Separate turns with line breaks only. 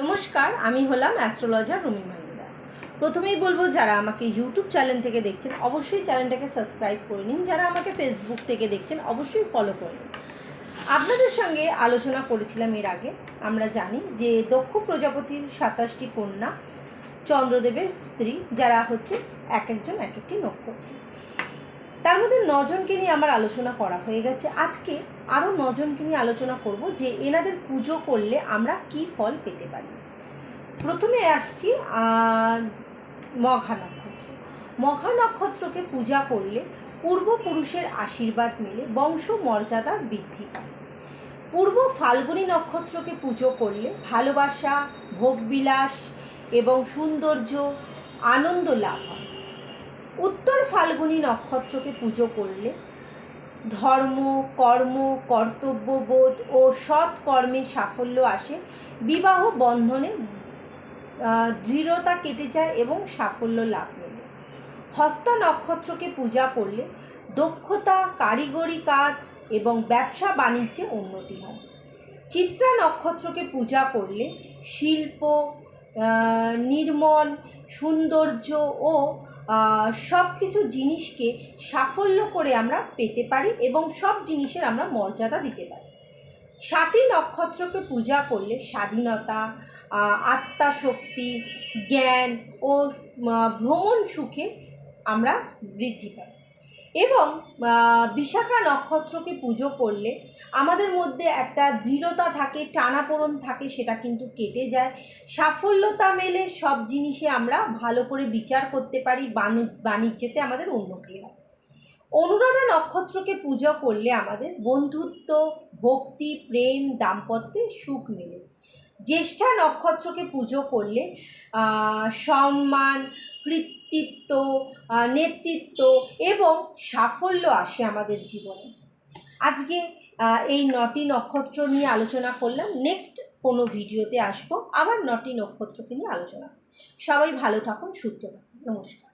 নমস্কার, আমি হলাম অ্যাস্ট্রোলজার রুমি মাহিন্দা প্রথমেই বলব, যারা আমাকে ইউটিউব চ্যানেল থেকে দেখছেন, অবশ্যই চ্যানেলটাকে সাবস্ক্রাইব করে নিন। যারা আমাকে ফেসবুক থেকে দেখছেন, অবশ্যই ফলো করে নিন। আপনাদের সঙ্গে আলোচনা করেছিলাম এর আগে। আমরা জানি যে দক্ষ প্রজাপতির সাতাশটি কন্যা চন্দ্রদেবের স্ত্রী, যারা হচ্ছে এক একজন, এক একটি নক্ষত্র। তার মধ্যে নজনকে নিয়ে আমার আলোচনা করা হয়ে গেছে। আজকে আরও নজনকে নিয়ে আলোচনা করব যে এনাদের পুজো করলে আমরা কি ফল পেতে পারি। প্রথমে আসছি মঘা নক্ষত্র। মঘা নক্ষত্রকে পূজা করলে পূর্বপুরুষের আশীর্বাদ মেলে, বংশ মর্যাদা বৃদ্ধি পায়। পূর্ব ফাল্গুনী নক্ষত্রকে পুজো করলে ভালোবাসা ভোগবিলাস এবং সৌন্দর্য, আনন্দ লাভ হয়। উত্তর ফাল্গুনী নক্ষত্রকে পুজো করলে ধর্ম, কর্ম কর্তব্যবোধ ও সৎ কর্মে সাফল্য আসে। বিবাহ বন্ধনে দৃঢ়তা কেটে যায় এবং সাফল্য লাভ মেলে। হস্তা নক্ষত্রকে পূজা করলে দক্ষতা, কারিগরি কাজ এবং ব্যবসা বাণিজ্যে উন্নতি হয়। চিত্রা নক্ষত্রকে পূজা করলে শিল্প নির্মল, সৌন্দর্য ও সব কিছু জিনিসকে সাফল্য করে আমরা পেতে পারি এবং সব জিনিসের আমরা মর্যাদা দিতে পারি। সাতী নক্ষত্রকে পূজা করলে স্বাধীনতা আত্মাশক্তি জ্ঞান ও ভ্রমণ সুখে আমরা বৃদ্ধি পাই। এবং বিশাখা নক্ষত্রকে পুজো করলে আমাদের মধ্যে একটা দৃঢ়তা থাকে, টানাপোড়ন থাকে, সেটা কিন্তু কেটে যায়। সাফল্যতা মেলে সব জিনিসে আমরা ভালো করে বিচার করতে পারি বাণু- বাণিজ্যেতে আমাদের উন্নতি হয়। অনুরাধা নক্ষত্রকে পূজা করলে আমাদের বন্ধুত্ব, ভক্তি, প্রেম, দাম্পত্যে সুখ মেলে। জ্যেষ্ঠা নক্ষত্রকে পুজো করলে সম্মান কৃতিত্ব নেতৃত্ব এবং সাফল্য আসে আমাদের জীবনে। আজকে এই নটি নক্ষত্র নিয়ে আলোচনা করলাম। নেক্সট কোনো ভিডিওতে আসব। আবার নটি নক্ষত্রকে নিয়ে আলোচনা সবাই ভালো থাকুন, সুস্থ থাকুন। নমস্কার।